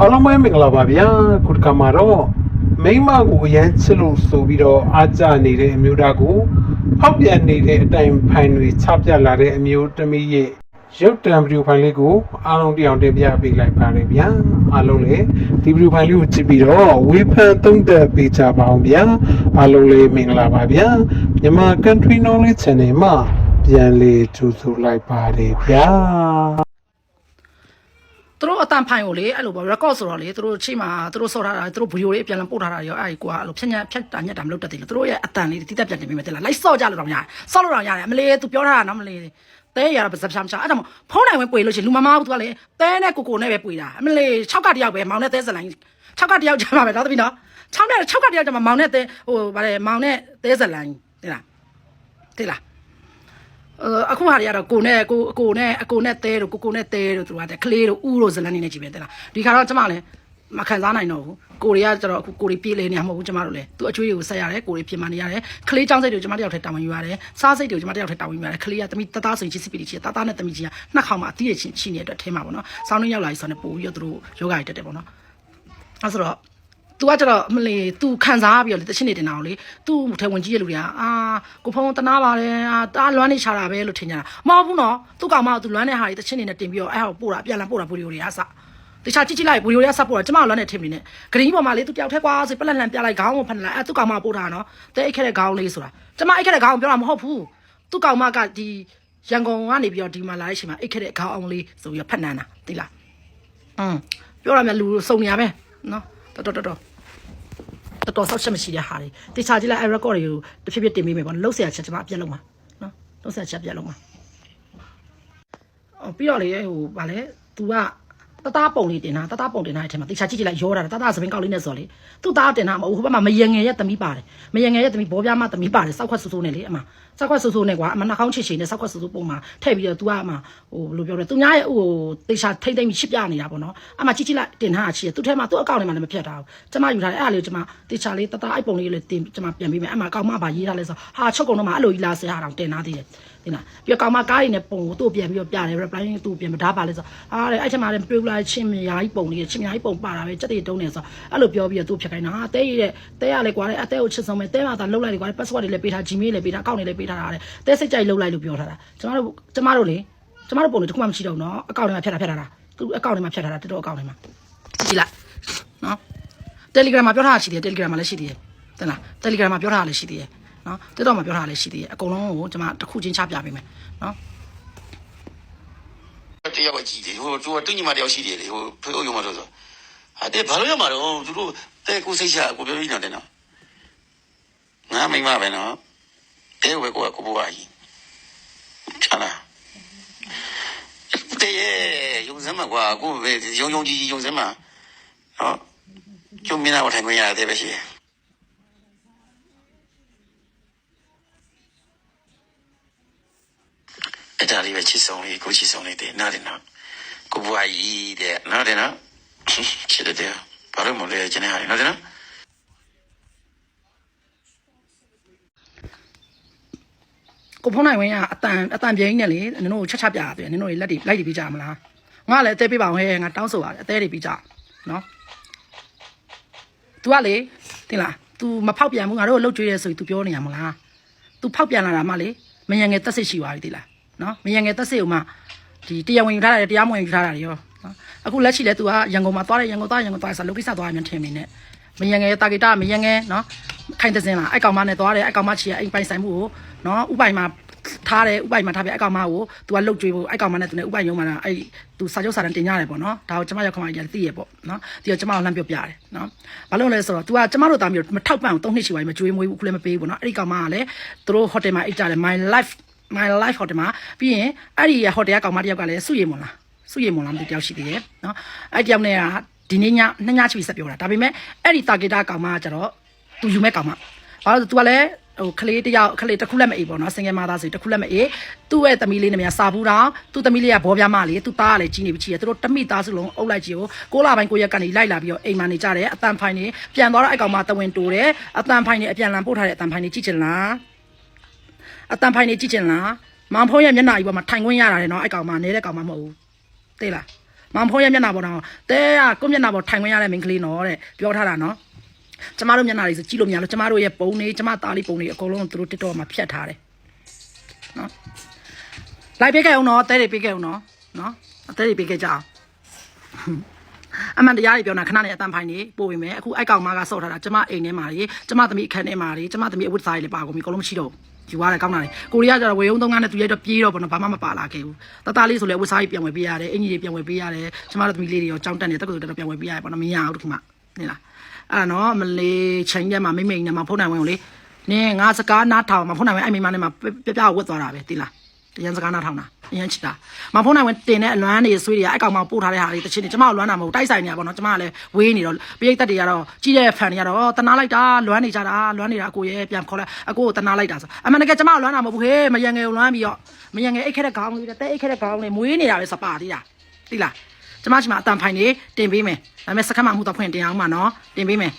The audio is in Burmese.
အားလုံးပဲမင်္ဂလာပါဗျာခုတစ်ခါမှာတော့မိန်းမကိုအရန်ချစ်လို့ဆိုပြီးတော့အားကြနေတဲ့အမျိုးသားကိုဖောက်ပြန်နေတဲ့အတိုင်ဖိုင်တွေချပြလာတဲ့အမျိုးသမီးရဲ့ရုပ်တံဗီဒီယိုဖိုင်လေးကိုအားလုံးတရားတင်ပြပေးလိုက်ပါတယ်ဗျာအားလုံးလည်းဒီဗီဒီယိုဖိုင်လေးကိုကြည့်ပြီးတော့ဝေဖန်သုံးသပ်ပေးကြပါအောင်ဗျာအားလုံးလည်းမင်္ဂလာပါဗျာမြန်မာ Country Knowledge Channel မှာပြန်လေးကြိုဆိုလိုက်ပါတယ်ဗျာ သူတို့အတန်ဖိုင်ကိုလေအဲ့လိုပေါ့ record ဆိုတော့လေသူတို့ချိတ်မှာသူတို့ဆော့ထားတာသူတို့ဗီဒီယိုလေးအပြန်လည်ပို့ထားတာရောအဲ့ဒီကွာအဲ့လိုဖြတ်ညက်ဖြတ်တာညက်တာမလုပ်တတ်သေးလို့သူတို့ရဲ့အတန်လေးတိတက်ပြန်တင်ပေးမယ်တဲ့လားလိုက်ဆော့ကြလို့တော့ရတယ်ဆော့လို့တော့ရတယ်အမလေးသူပြောထားတာနော်မလေးတဲရတော့ပါစပ်ချမ်းချအဲ့ဒါမှဖုန်းနိုင်ဝင်ပွေလို့ရှိရင်လူမမားဘူးသူကလေတဲနဲ့ကိုကိုနဲ့ပဲပွေတာအမလေး6ကတယောက်ပဲမောင်နဲ့တဲစလိုင်း6ကတယောက်ကြမှာပဲတော့တပီနော်6နဲ့6ကတယောက်ကြမှာမောင်နဲ့တဲဟိုဗါလေမောင်နဲ့တဲစလိုင်းတဲ့လားတဲ့လား အအခုဟာတွေကတော့ကိုနဲ့ကိုအကိုနဲ့အကိုနဲ့တဲတို့ကိုကိုနဲ့တဲတို့သူကတဲ့ကလေးတို့ဥတို့ဇလန်းနေနေကြည့်ပဲတဲ့လားဒီခါတော့ကျမလည်းမခံစားနိုင်တော့ဘူးကိုတွေကကျတော့အခုကိုတွေပြေးလေနေမှာမဟုတ်ဘူးကျမတို့လည်းသူအချွေးတွေကိုဆက်ရတယ်ကိုတွေပြင်မာနေရတယ်ကလေးចောင်းစိတ်တွေကိုကျမတယောက်ထဲတာဝန်ယူရတယ်စားစိတ်တွေကိုကျမတယောက်ထဲတာဝန်ယူရတယ်ကလေးကတမိတသားစိတ်ချစ်စစ်ပီချစ်တသားနဲ့တမိချင်းကနှစ်ခေါက်မှအတိအချင်းချင်းနေတဲ့အတွက်ထဲမှာပေါ့နော်ဆောင်းနှင်းရောက်လာပြီဆိုတော့ပို့ပြီးတော့သူတို့ယောဂကြီးတက်တယ်ပေါ့နော်အဲဆိုတော့ तू ကကျတော့မလီ तू ခံစားပြီးတော့လေတချင်းနေတင်တာကိုလေ तू ထဲဝင်ကြီးရလူတွေကအာကိုဖုံးတနာပါတယ်အာတားလွမ်းနေချတာပဲလို့ထင်ကြတာမဟုတ်ဘူးနော်သူ့ကောင်မက तू လွမ်းတဲ့ဟာတွေတချင်းနေနဲ့တင်ပြီးတော့အဲ့ဟောပို့တာပြန်လာပို့တာဗီဒီယိုတွေကစတခြားကြည့်ကြည့်လိုက်ဗီဒီယိုတွေကစပို့တာကျမလွမ်းနေထင်နေနဲ့ဂရင်းပေါ်မှာလေ तू တယောက်ထဲကွာဆိုပလက်လန်ပြလိုက်ခေါင်းကိုဖန်လိုက်အဲ့သူ့ကောင်မပို့တာနော်တဲအိတ်ခဲ့တဲ့ခေါင်းလေးဆိုတာကျမအိတ်ခဲ့တဲ့ခေါင်းပြောတာမဟုတ်ဘူးသူ့ကောင်မကဒီရန်ကုန်ကနေပြီးတော့ဒီမှာလာတဲ့အချိန်မှာအိတ်ခဲ့တဲ့ခေါင်းအောင်လေးဆိုပြီးတော့ဖတ်နန်းတာသိလားอืมပြောရမယ်လူစုံနေရပဲနော် တော်တော်တော်တော်တော်တော်ဆောက်ချက်မရှိတဲ့ဟာတွေတေချာကြည့်လိုက်အဲ record တွေကိုတစ်ဖြည်းဖြည်းတင်ပေးမယ်ပေါ့လှုပ်ဆရာချက်ကျွန်မအပြတ်လုံးမှာနော်လှုပ်ဆရာချက်အပြတ်လုံးမှာအော်ပြီးတော့လေဟိုဗာလဲ तू က တသားပုံလေးတင်တာတသားပုံတင်တာအဲ့ထဲမှာတေချာကြည့်ကြည့်လိုက်ရောတာတသားသပင်းကောက်လေးနဲ့ဆိုလေသူ့သားတင်တာမဟုတ်ဘူးဟိုဘက်မှာမယငယ်ရဲ့သမီးပါတယ်မယငယ်ရဲ့သမီးဘောပြားမသမီးပါတယ်စောက်ခွက်ဆူဆူနဲ့လေအမစောက်ခွက်ဆူဆူနဲ့ကွာအမနှာခေါင်းချစ်ချင်နဲ့စောက်ခွက်ဆူဆူပုံမှာထည့်ပြီးတော့ तू ကအမဟိုဘယ်လိုပြောလဲသူများရဲ့ဟိုတေချာထိမ့်သိမ့်ပြီးရှစ်ပြနေတာပေါ့နော်အမကြည့်ကြည့်လိုက်တင်ထားတာချစ်သူ့ထဲမှာသူ့အကောင့်ထဲမှာလည်းမဖြတ်တာဘူးကျမယူထားတယ်အဲ့ဒါလေးကိုကျမတေချာလေးတသားအိုက်ပုံလေးလေးတင်ကျမပြန်ပေးမယ်အမအကောင့်မပါရေးထားလဲဆိုဟာချုပ်ကုန်တော့မှအဲ့လိုကြီးလာဆရာအောင်တင်ထားသေးတယ် တင်လားပြီးတော့ကောင်မကားရည်နဲ့ပုံကိုသူ့ပြန်ပြီးတော့ပြတယ် reply သူ့ပြန်မဓာပါလဲဆိုဟာလေအဲ့ချက်မှာလည်းတွေ့လာချင်းမြားကြီးပုံလေးချင်းမြားကြီးပုံပါတာပဲစက်တွေတုံးနေဆိုအဲ့လိုပြောပြီးတော့သူ့ဖြတ်ခိုင်းတာဟာတဲရည်တဲ့တဲရလေကွာတဲ့အတဲကိုချစ်ဆုံးပဲတဲမှာသာလှုပ်လိုက်လေကွာ password တွေလည်းပေးထား gmail လည်းပေးထားအကောင့်တွေလည်းပေးထားတာတဲ့တဲစိတ်ကြိုက်လှုပ်လိုက်လို့ပြောထားတာကျမတို့ကျမတို့လေကျမတို့ပုံတွေတခုမှမရှိတော့ဘူးနော်အကောင့်ထဲမှာဖြတ်တာဖြတ်တာသူ့အကောင့်ထဲမှာဖြတ်ထားတာတော်တော်အကောင့်ထဲမှာကြည့်လိုက်နော် Telegram မှာပြောထားတာရှိတယ် Telegram မှာလည်းရှိသေးတယ်တင်လား Telegram မှာပြောထားတာလည်းရှိသေးတယ် နော် TikTok မှာပြောထားတာလည်းရှိသေးတယ်အကုန်လုံးကိုကျွန်မတစ်ခုချင်းချပြပေးမယ်နော်တယောက်ကကြည့်တယ်ဟိုသူကတူညီမတယောက်ရှိတယ်လေဟိုဖေအုပ်ရုံမှာဆိုဆိုဟာတဲ့ဘာလို့ရမှာတော့သူတို့တဲ့ကိုစိတ်ချကိုပြောပြီးနေတယ်နော်ငါမိမပဲနော်တဲ့ဝဲကိုကကိုဘွားကြီးချလာတဲ့ရုံစမ်းမှာကွာကိုပဲရုံရုံကြီးကြီးရုံစမ်းမှာနော်ကျုံမင်းသားကိုထိုင်ခွင့်ရတယ်ပဲရှိတယ် အဲ့ဒါလေးပဲချစ်ဆုံးလေးကိုချစ်ဆုံးလေးတဲ့နားတယ်နော်ကိုဘွားကြီးတဲ့နားတယ်နော်ချစ်တယ်ဘာလို့မလဲကျနေဟာနော်တဲ့နော် ကိုဖုန်းနိုင်ဝင်းကအတန်အတန်ပြင်းနဲ့လေနင်တို့ကိုချက်ချက်ပြရပြန်နင်တို့တွေလက်တွေလိုက်တွေပြီးကြမလားငါလည်းအသေးပေးပါအောင်ဟဲ့ငါတောင်းဆိုပါတယ်အသေးတွေပြီးကြနော် तू ကလေတင်လား तू မဖောက်ပြန်ဘူးငါတို့လှုပ်ကြွေးရဲဆိုပြီး तू ပြောနေရမလား तू ဖောက်ပြန်လာတာမှလေမယံငယ်တက်စစ်ရှိသွားပြီတိလား နော်မယံငယ်တက်စစ်ကိုမှဒီတရားဝင်ယူထားတယ်တရားမဝင်ယူထားတာတွေရောနော်အခုလက်ရှိလဲ तू ကရန်ကုန်မှာသွားတယ်ရန်ကုန်သွားရန်ကုန်သွားဆိုလုတ်ကိစ္စသွားရမြန်ထင်နေနဲ့မယံငယ်တာဂီတာမယံငယ်နော်ခိုင်တဲ့စင်လားအဲ့ကောင်မနဲ့သွားတယ်အဲ့ကောင်မချီကအိမ်ပိုင်ဆိုင်မှုကိုနော်ဥပိုင်မှာထားတယ်ဥပိုင်မှာထားပြအဲ့ကောင်မကို तू ကလှုပ်ကြွေးဖို့အဲ့ကောင်မနဲ့ तू နဲ့ဥပိုင်ရုံးမှာအဲ့ तू စာချုပ်စာတမ်းတင်ရတယ်ပေါ့နော်ဒါကိုကျမရောက်ခမကြီးလည်းသိရပေါ့နော်ဒီတော့ကျမကိုလှမ်းပြောပြတယ်နော်ဘာလို့လဲဆိုတော့ तू ကကျမတို့သားမျိုးမထောက်ပံ့အောင်၃နှစ်ရှိပါပြီမကြွေးမွေးဘူးခုလည်းမပေးဘူးပေါ့နော်အဲ့ဒီကောင်မကလည်းသူတို့ဟိုတယ်မှာအိတ်ကြတယ် my life my life hotel မှာပြီးရင်အဲ့ဒီဟိုတယ်ကကောင်မတယောက်ကလည်းစုရည်မွန်လားစုရည်မွန်လားမသိတယောက်ရှိသေးတယ်နော်အဲ့ဒီတယောက်နဲ့ကဒီနေ့ညနှစ်ညချီဆက်ပြောတာဒါပေမဲ့အဲ့ဒီတာဂီတာကောင်မကကျတော့သူယူမဲ့ကောင်မဘာလို့လဲ तू ကလည်းဟိုကလေးတယောက်ကလေးတစ်ခုလက်မအေးပေါ့နော်စင်ငယ်မသားဆိုတစ်ခုလက်မအေးသူ့ရဲ့သမီးလေးနဲ့များစာဘူးတော့သူ့သမီးလေးကဘောပြားမလေးသူ့သားကလည်းကြီးနေပြီချီရသူတို့တမိသားစုလုံးအုပ်လိုက်ကြီးကိုကိုလာပိုင်းကိုရက်ကနေလိုက်လာပြီးတော့အိမ်မှာနေကြတယ်အတန်ဖိုင်နေပြန်သွားတော့အဲ့ကောင်မတဝင်းတိုးတယ်အတန်ဖိုင်နေအပြန်လန်ပို့ထားတဲ့အတန်ဖိုင်နေကြည့်ချင်လား အတန်ဖိုင်နေကြည့်ချင်လားမောင်ဖုံးရဲ့မျက်နှာကြီးပေါ်မှာထိုင်ခွင့်ရတာလေနော်အဲ့ကောင်မနေတဲ့ကောင်မမဟုတ်ဘူးသိလားမောင်ဖုံးရဲ့မျက်နှာပေါ်တော့တဲကကိုမျက်နှာပေါ်ထိုင်ခွင့်ရတဲ့မိန်းကလေးနော်တဲ့ပြောထားတာနော်ကျမတို့မျက်နှာတွေဆိုကြည့်လို့မရလို့ကျမတို့ရဲ့ပုံတွေကျမသားလေးပုံတွေအကုန်လုံးသူတို့ TikTok မှာဖြတ်ထားတယ်နော်လိုက်ပေးခဲ့အောင်နော်တဲတွေပေးခဲ့အောင်နော်နော်အတဲတွေပေးခဲ့ကြအောင် အမှန်တရားတွေပြောနေတာခဏနဲ့အတန်ဖိုင်နေပို့ပေမဲ့အခုအိုက်ကောင်မကဆော့ထားတာကျမအိမ်ထဲမှာကြီးကျမသမီးအခန်းထဲမှာကြီးကျမသမီးအဝတ်စားတွေလည်းပါကုန်ပြီအကုန်လုံးမရှိတော့ဘူးယူရတယ်ကောင်းတာလေကိုရီးယားကျတော့ဝေယုံသုံးကားနဲ့သူရဲ့တော့ပြေးတော့ဘယ်တော့ဘာမှမပါလာခဲ့ဘူးတတလေးဆိုလည်းဝတ်စားကြီးပြန်ဝယ်ပေးရတယ်အင်ကြီးတွေပြန်ဝယ်ပေးရတယ်ကျမတို့သမီးလေးတွေရောကြောင်းတက်နေတက္ကသိုလ်တက်တော့ပြန်ဝယ်ပေးရတယ်ပေါ့နော်မရဘူးတခုမှနေလားအဲ့ဒါနော်မလေးချင်းထဲမှာမိမိန်နဲ့မှာဖုန်းနိုင်ဝင်ကိုလေနင်းငါစကားနားထောင်မှာဖုန်းနိုင်ဝင်အဲ့မိမနဲ့မှာပြပြဝတ်သွားတာပဲတိလား တရန်စကားနားထောင်တာအရင်ချစ်တာမဖုန်းနိုင်ဝင်တင်တဲ့အလွမ်းနေဆွေးတွေကအဲ့ကောင်မှပို့ထားတဲ့ဟာတွေတချင်နေကျမကိုလွမ်းတာမဟုတ်တိုက်ဆိုင်နေတာပေါ့နော်ကျမကလည်းဝေးနေတော့ပိရိတ်သက်တွေကတော့ကြီးတဲ့ဖန်တွေကတော့တနာလိုက်တာလွမ်းနေကြတာလွမ်းနေတာအကိုရဲ့ပြန်ခေါ်လိုက်အကိုကိုတနာလိုက်တာဆိုအမှန်တကယ်ကျမကိုလွမ်းတာမဟုတ်ဘူးဟေးမယံငယ်ကိုလွမ်းပြီးတော့မယံငယ်အိတ်ခက်တဲ့ခေါင်းလေးတဲ့အိတ်ခက်တဲ့ခေါင်းလေးမွေးနေတာပဲစပါသေးတာသိလားကျမချင်မအတန်ဖိုင်နေတင်ပေးမယ်ဒါပေမဲ့စခန်းမှာမှုတော့ဖွင့်တင်အောင်ပါနော်တင်ပေးမယ်